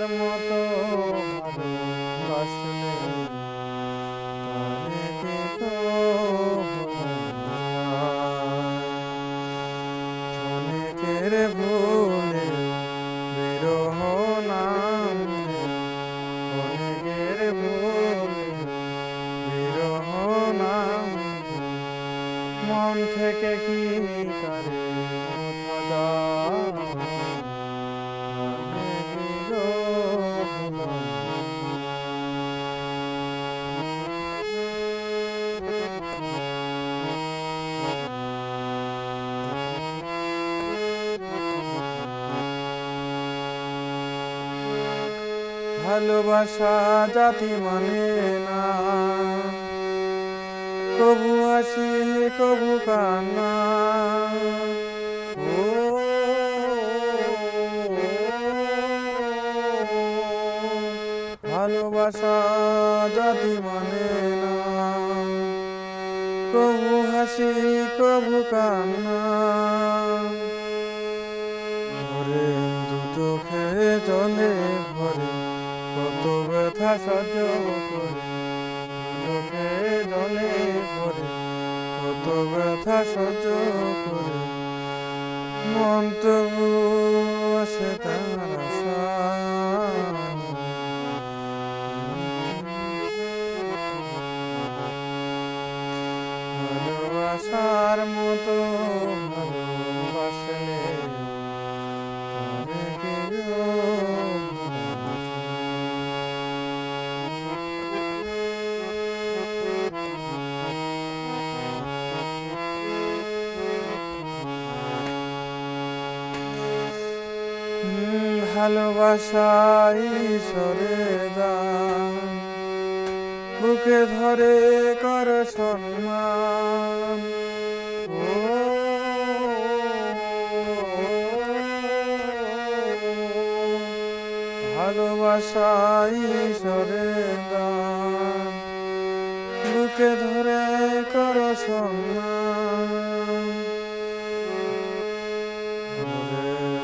ভালোবাসার মতো অনেকের ভুলে বিরহ নাম অনেকের ভুলে বিরহ নাম মন থেকে কি করে? ভালোবাসা জাতি মানে না। কবু হাসি কবু কান্না। ভালোবাসা জাতি মানে না কবু হাসি কবু কান্না ভরে চোখে জলে ভরে, কত ব্যথা সহ্য করে জলে ভরে, কত ব্যথা সহ্য করে। মন মতো তারে কেউ ভালোবাসে। হুম, ভালোবাসা ঈশ্বরে দান বুকে ধরে কর সম্মান ভালোবাসা ঈশ্বরে দান। বুকে ধরে সারা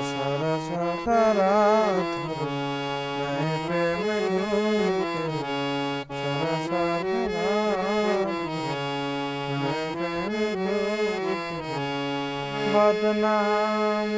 সারা সারা সারা করে বদনাম।